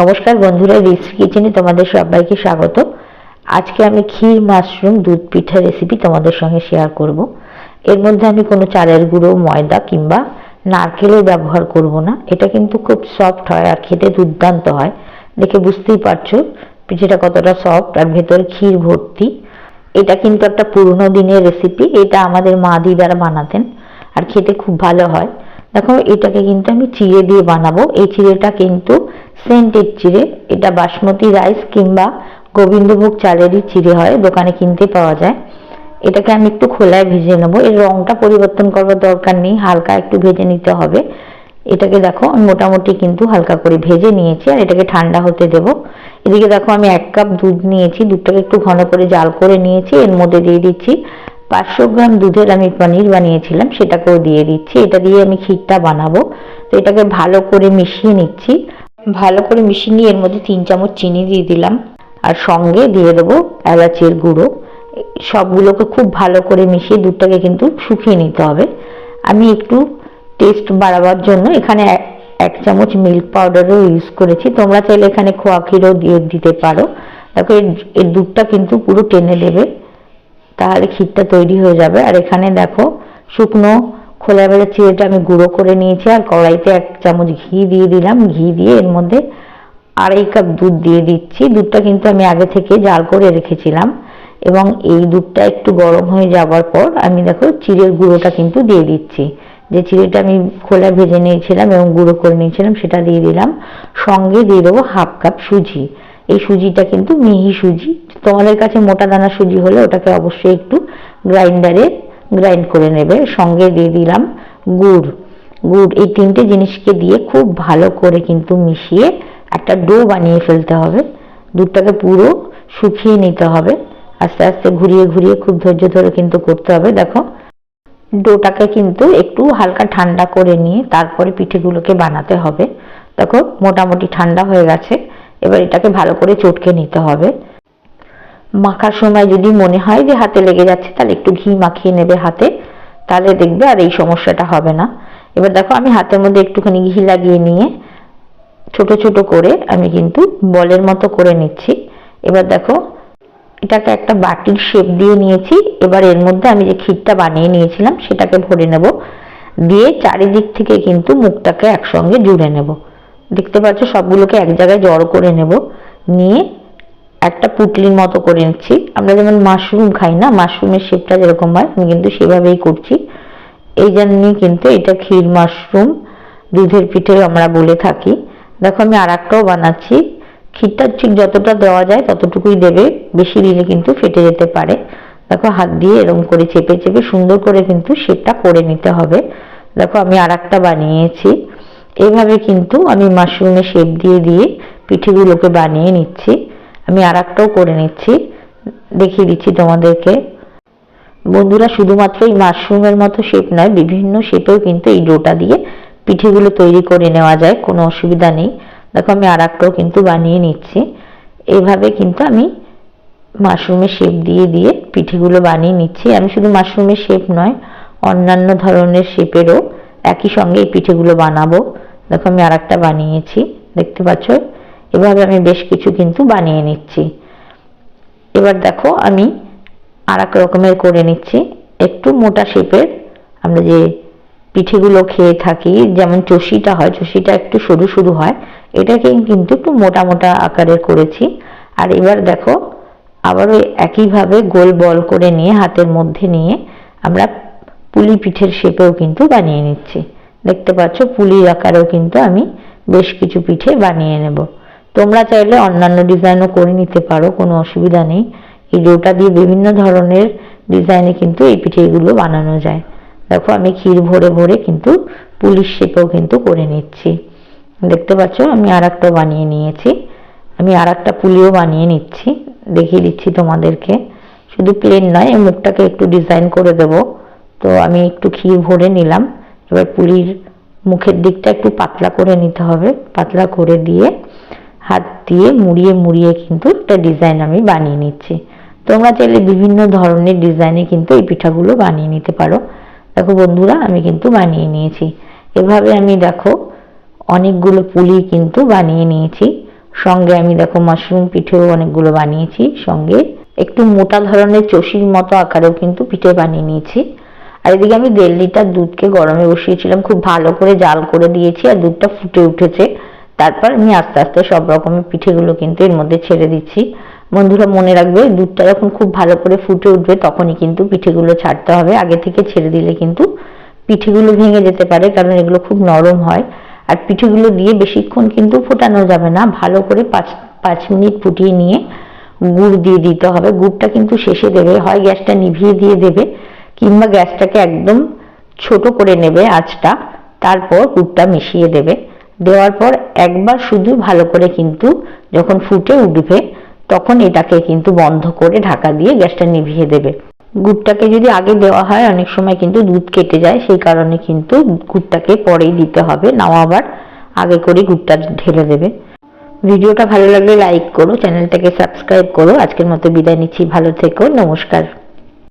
নমস্কার বন্ধুরা রিসি কিচেনে তোমাদের সবাইকে স্বাগত। আজকে আমি ক্ষীর, মাশরুম, দুধ পিঠা রেসিপি তোমাদের সঙ্গে শেয়ার করব। এর মধ্যে আমি কোনো চালের গুঁড়ো, ময়দা কিংবা নারকেলের ব্যবহার করব না। এটা কিন্তু খুব সফট হয় আর খেতে দুর্দান্ত হয়। দেখে বুঝতেই পারছ পিঠেটা কতটা সফট আর ভেতরে ক্ষীর ভর্তি। এটা কিন্তু একটা পুরনো দিনের রেসিপি এটা আমাদের মা দিদারা বানাতেন আর খেতে খুব ভালো হয়। দেখো, এটাকে কিন্তু আমি চিড়ে দিয়ে বানাবো। এই চিড়েটা কিন্তু সেন্টেড চিড়ে, এটা বাসমতি রাইস কিংবা গোবিন্দভোগ চালেরই চিড়ে হয়, দোকানে কিনতে পাওয়া যায়। এটাকে আমি একটু খোলায় ভেজে নেব। এর রংটা পরিবর্তন করবার দরকার নেই, হালকা একটু ভেজে নিতে হবে। এটাকে দেখো, আমি মোটামুটি কিন্তু হালকা করে ভেজে নিয়েছি আর এটাকে ঠান্ডা হতে দেব। এদিকে দেখো, আমি এক কাপ দুধ নিয়েছি, দুধটাকে একটু ঘন করে জাল করে নিয়েছি। এর মধ্যে দিয়ে দিচ্ছি পাঁচশো গ্রাম দুধের আমি পনির বানিয়েছিলাম, সেটাকেও দিয়ে দিচ্ছি। এটা দিয়ে আমি ক্ষীরটা বানাবো। তো এটাকে ভালো করে মিশিয়ে নিচ্ছি। ভালো করে মিশিয়ে নিয়ে এর মধ্যে তিন চামচ চিনি দিয়ে দিলাম। আর সঙ্গে দিয়ে দেবো এলাচের গুঁড়ো। সবগুলোকে খুব ভালো করে মিশিয়ে দুধটাকে কিন্তু শুকিয়ে নিতে হবে। আমি একটু টেস্ট বাড়াবার জন্য এখানে এক- চামচ মিল্ক পাউডারও ইউজ করেছি। তোমরা চাইলে এখানে খোয়া ক্ষীরও দিয়ে দিতে পারো। দেখো, এর দুধটা কিন্তু পুরো টেনে দেবে তাহলে ক্ষীরটা তৈরি হয়ে যাবে। আর এখানে দেখো, শুকনো খোলা বেড়ে চিড়েটা আমি গুঁড়ো করে নিয়েছি আর কড়াইতে এক চামচ ঘি দিয়ে দিলাম। ঘি দিয়ে এর মধ্যে আড়াই কাপ দুধ দিয়ে দিচ্ছি। দুধটা কিন্তু আমি আগে থেকে জাল করে রেখেছিলাম এবং এই দুধটা একটু গরম হয়ে যাওয়ার পর আমি দেখো চিড়ের গুঁড়োটা কিন্তু দিয়ে দিচ্ছি। যে চিড়েটা আমি খোলা ভেজে নিয়েছিলাম এবং গুঁড়ো করে নিয়েছিলাম সেটা দিয়ে দিলাম। সঙ্গে দিয়ে দেবো হাফ কাপ সুজি। এই সুজিটা কিন্তু মিহি সুজি। তোমাদের কাছে মোটা দানা সুজি হলে ওটাকে অবশ্যই একটু গ্রাইন্ডারে গ্রাইন্ড করে নেবে। সঙ্গে দিয়ে দিলাম গুড়। গুড় এই তিনটে জিনিসকে দিয়ে খুব ভালো করে কিন্তু মিশিয়ে একটা ডো বানিয়ে ফেলতে হবে। দুধটাকে পুরো শুকিয়ে নিতে হবে। আস্তে আস্তে ঘুরিয়ে ঘুরিয়ে খুব ধৈর্য ধরে কিন্তু করতে হবে। দেখো, ডোটাকে কিন্তু একটু হালকা ঠান্ডা করে নিয়ে তারপরে পিঠেগুলোকে বানাতে হবে। দেখো, মোটামুটি ঠান্ডা হয়ে গেছে। এবার এটাকে ভালো করে চটকে নিতে হবে। মাখার সময় যদি মনে হয় যে হাতে লেগে যাচ্ছে, তাহলে একটু ঘি মাখিয়ে নেবে হাতে, তাহলে দেখবে আর এই সমস্যাটা হবে না। এবার দেখো, আমি হাতের মধ্যে একটুখানি ঘি লাগিয়ে নিয়ে ছোট ছোট করে আমি কিন্তু বলের মতো করে নিচ্ছি। এবার দেখো, এটাকে একটা বাটির শেপ দিয়ে নিয়েছি। এবার এর মধ্যে আমি যে ক্ষীরটা বানিয়ে নিয়েছিলাম, সেটাকে ভরে নেব। দিয়ে চারিদিক থেকে কিন্তু মুখটাকে একসঙ্গে জুড়ে নেব। দেখতে পাচ্ছ, সবগুলোকে এক জায়গায় জড়ো করে নেব। নিয়ে একটা পুটলির মতো করে নিচ্ছি। আমরা যেমন মাশরুম খাই না মাশরুমের শেপটা যেরকম হয়, আমি কিন্তু সেভাবেই করছি। এই জন্যই কিন্তু এটা ক্ষীর মাশরুম দুধের পিঠে আমরা বলে থাকি। দেখো আমি আর একটাও বানাচ্ছি। ক্ষীরটা ঠিক যতটা দেওয়া যায় ততটুকুই দেবে, বেশি দিলে কিন্তু ফেটে যেতে পারে। দেখো হাত দিয়ে এরকম করে চেপে চেপে সুন্দর করে কিন্তু শেপটা করে নিতে হবে। দেখো আমি আর একটা বানিয়েছি। এইভাবে কিন্তু আমি মাশরুমের শেপ দিয়ে দিয়ে পিঠেগুলোকে বানিয়ে নিচ্ছি। আমি আর একটাও করে নিচ্ছি। দেখিয়ে দিচ্ছি তোমাদেরকে। বন্ধুরা, শুধুমাত্র এই মাশরুমের মতো শেপ নয়, বিভিন্ন শেপেও কিন্তু এই ডোটা দিয়ে পিঠেগুলো তৈরি করে নেওয়া যায়, কোনো অসুবিধা নেই। দেখো, আমি আর একটাও কিন্তু বানিয়ে নিচ্ছি। এইভাবে কিন্তু আমি মাশরুমের শেপ দিয়ে দিয়ে পিঠেগুলো বানিয়ে নিচ্ছি। আমি শুধু মাশরুমের শেপ নয়, অন্যান্য ধরনের শেপেরও একই সঙ্গে এই পিঠেগুলো বানাবো। দেখো, আমি আর একটা বানিয়েছি। দেখতে পাচ্ছ? এভাবে আমি বেশ কিছু কিন্তু বানিয়ে নিচ্ছি। এবার দেখো আমি আর এক রকমের করে নিচ্ছি। একটু মোটা শেপের আমরা যে পিঠেগুলো খেয়ে থাকি, যেমন চষিটা হয়, চষিটা একটু সরু সরু হয়, এটাকে কিন্তু একটু মোটা মোটা আকারের করেছি। আর এবার দেখো আবারও একইভাবে গোল বল করে নিয়ে হাতের মধ্যে নিয়ে আমরা পুলি পিঠের শেপেও কিন্তু বানিয়ে নিচ্ছি। দেখতে পাচ্ছ পুলির আকারেও কিন্তু আমি বেশ কিছু পিঠে বানিয়ে নেব। তোমরা চাইলে অন্যান্য ডিজাইনও করে নিতে পারো, কোনো অসুবিধা নেই। এই ডোটা দিয়ে বিভিন্ন ধরনের ডিজাইনে কিন্তু এই পিঠেগুলো বানানো যায়। দেখো, আমি ক্ষীর ভরে ভরে কিন্তু পুলিশ শেপেও কিন্তু করে নিচ্ছি। দেখতে পাচ্ছ, আমি আর বানিয়ে নিয়েছি। আমি আর একটা পুলিও বানিয়ে নিচ্ছি। দেখিয়ে দিচ্ছি তোমাদেরকে। শুধু প্লেন নয়, এই মুখটাকে একটু ডিজাইন করে দেব। তো আমি একটু ক্ষীর ভরে নিলাম। এবার পুলির মুখের দিকটা একটু পাতলা করে নিতে হবে। পাতলা করে দিয়ে হাত দিয়ে মুড়িয়ে মুড়িয়ে কিন্তু একটা ডিজাইন আমি বানিয়ে নিচ্ছি। তোমরা চাইলে বিভিন্ন ধরনের ডিজাইনে কিন্তু এই পিঠাগুলো বানিয়ে নিতে পারো। দেখো বন্ধুরা, আমি কিন্তু বানিয়ে নিয়েছি। এভাবে আমি দেখো অনেকগুলো পুলি কিন্তু বানিয়ে নিয়েছি। সঙ্গে আমি দেখো মাশরুম পিঠেও অনেকগুলো বানিয়েছি। সঙ্গে একটু মোটা ধরনের চষির মতো আকারেও কিন্তু পিঠে বানিয়ে নিয়েছি। আর এদিকে আমি দেড় লিটার দুধকে গরমে বসিয়েছিলাম। খুব ভালো করে জাল করে দিয়েছি আর দুধটা ফুটে উঠেছে। তারপর আমি আস্তে আস্তে সব রকমের পিঠেগুলো কিন্তু এর মধ্যে ছেড়ে দিচ্ছি। বন্ধুরা, মনে রাখবে দুধটা যখন খুব ভালো করে ফুটে উঠবে, তখনই কিন্তু পিঠেগুলো ছাড়তে হবে। আগে থেকে ছেড়ে দিলে কিন্তু পিঠেগুলো ভেঙে যেতে পারে, কারণ এগুলো খুব নরম হয়। আর পিঠেগুলো দিয়ে বেশিক্ষণ কিন্তু ফোটানো যাবে না। ভালো করে পাঁচ পাঁচ মিনিট ফুটিয়ে নিয়ে গুড় দিয়ে দিতে হবে। গুড়টা কিন্তু শেষে দেবে। হয় গ্যাসটা নিভিয়ে দিয়ে দেবে, কিংবা গ্যাসটাকে একদম ছোট করে নেবে আঁচটা, তারপর গুড়টা মিশিয়ে দেবে। দেওয়ার পর একবার শুধু ভালো করে কিন্তু যখন ফুটে উঠবে, তখন এটাকে কিন্তু বন্ধ করে ঢাকা দিয়ে গ্যাসটা নিভিয়ে দেবে। গুড়টাকে যদি আগে দেওয়া হয়, অনেক সময় কিন্তু দুধ কেটে যায়, সেই কারণে কিন্তু গুড়টাকে পরেই দিতে হবে। নাও আবার আগে করে গুড়টা ঢেলে দেবে। ভিডিওটা ভালো লাগলে লাইক করো, চ্যানেলটাকে সাবস্ক্রাইব করো। আজকের মতো বিদায় নিচ্ছি। ভালো থেকো, নমস্কার।